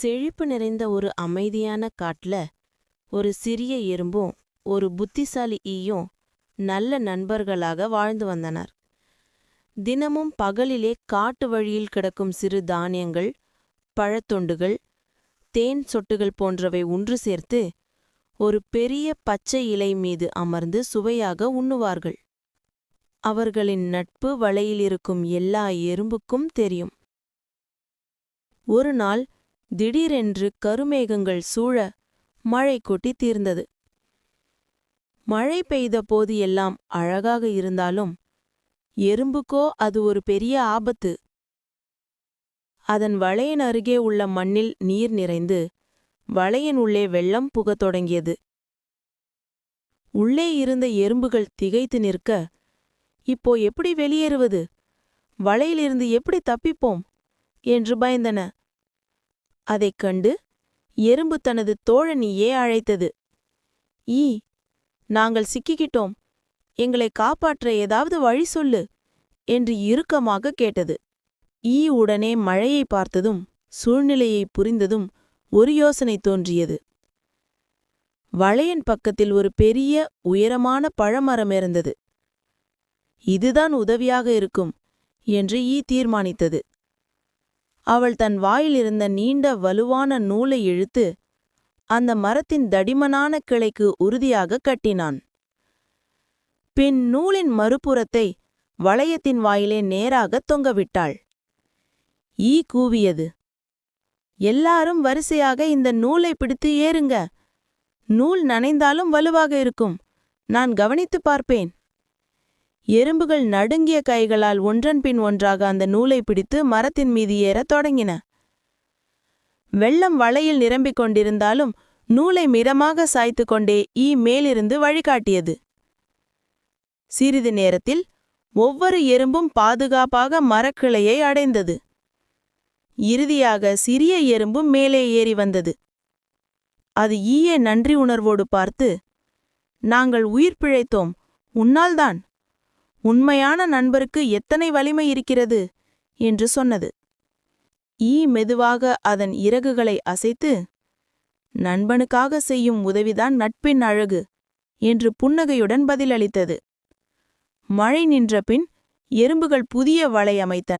செழிப்பு நிறைந்த ஒரு அமைதியான காட்ல ஒரு சிறிய எறும்பும் ஒரு புத்திசாலி ஈயும் நல்ல நண்பர்களாக வாழ்ந்து வந்தனர். தினமும் பகலிலே காட்டு வழியில் கிடக்கும் சிறு தானியங்கள் பழத்துண்டுகள் தேன் சொட்டுகள் போன்றவை ஒன்று சேர்த்து ஒரு பெரிய பச்சை இலை மீது அமர்ந்து சுவையாக உண்ணுவார்கள். அவர்களின் நட்பு வலையிலிருக்கும் எல்லா எறும்புக்கும் தெரியும். ஒரு நாள் திடீரென்று கருமேகங்கள் சூழ மழை கொட்டி தீர்ந்தது. மழை பெய்த போது எல்லாம் அழகாக இருந்தாலும் எறும்புக்கோ அது ஒரு பெரிய ஆபத்து. அதன் வளையன் அருகே உள்ள மண்ணில் நீர் நிறைந்து வளையன் உள்ளே வெள்ளம் புகத் தொடங்கியது. உள்ளே இருந்த எறும்புகள் திகைத்து நிற்க இப்போ எப்படி வெளியேறுவது? வலையிலிருந்து எப்படி தப்பிப்போம்? என்று பயந்தன. அதைக் கண்டு எறும்பு தனது தோழனியே அழைத்தது. ஈ நாங்கள் சிக்கிக்கிட்டோம். எங்களை காப்பாற்ற ஏதாவது வழி சொல்லு என்று இறுக்கமாக கேட்டது. ஈ உடனே மழையை பார்த்ததும் சூழ்நிலையை புரிந்ததும் ஒரு யோசனை தோன்றியது. வளையன் பக்கத்தில் ஒரு பெரிய உயரமான பழமரம் இருந்தது. இதுதான் உதவியாக இருக்கும் என்று ஈ தீர்மானித்தது. அவள் தன் வாயிலிருந்த நீண்ட வலுவான நூலை இழுத்து அந்த மரத்தின் தடிமனான கிளைக்கு உறுதியாக கட்டினான். பின் நூலின் மறுபுறத்தை வளையத்தின் வாயிலே நேராகத் தொங்கவிட்டாள். ஈ கூவியது எல்லாரும் வரிசையாக இந்த நூலை பிடித்து ஏறுங்க. நூல் நனைந்தாலும் வலுவாக இருக்கும். நான் கவனித்துப் பார்ப்பேன். எறும்புகள் நடுங்கிய கைகளால் ஒன்றன் பின் ஒன்றாக அந்த நூலை பிடித்து மரத்தின் மீது ஏறத் தொடங்கின. வெள்ளம் வளையில் நிரம்பிக் கொண்டிருந்தாலும் நூலை மிதமாக சாய்த்து கொண்டே ஈ மேலிருந்து வழிகாட்டியது. சிறிது நேரத்தில் ஒவ்வொரு எறும்பும் பாதுகாப்பாக மரக்கிளையை அடைந்தது. இறுதியாக சிறிய எறும்பும் மேலே ஏறி வந்தது. அது ஈயே நன்றி உணர்வோடு பார்த்து நாங்கள் உயிர் பிழைத்தோம் உன்னால்தான் உண்மையான நண்பருக்கு எத்தனை வலிமை இருக்கிறது? என்று சொன்னது. ஈ மெதுவாக அதன் இறகுகளை அசைத்து நண்பனுக்காக செய்யும் உதவிதான் நட்பின் அழகு என்று புன்னகையுடன் பதிலளித்தது. மழை நின்ற பின் எறும்புகள் புதிய வலை அமைத்தன.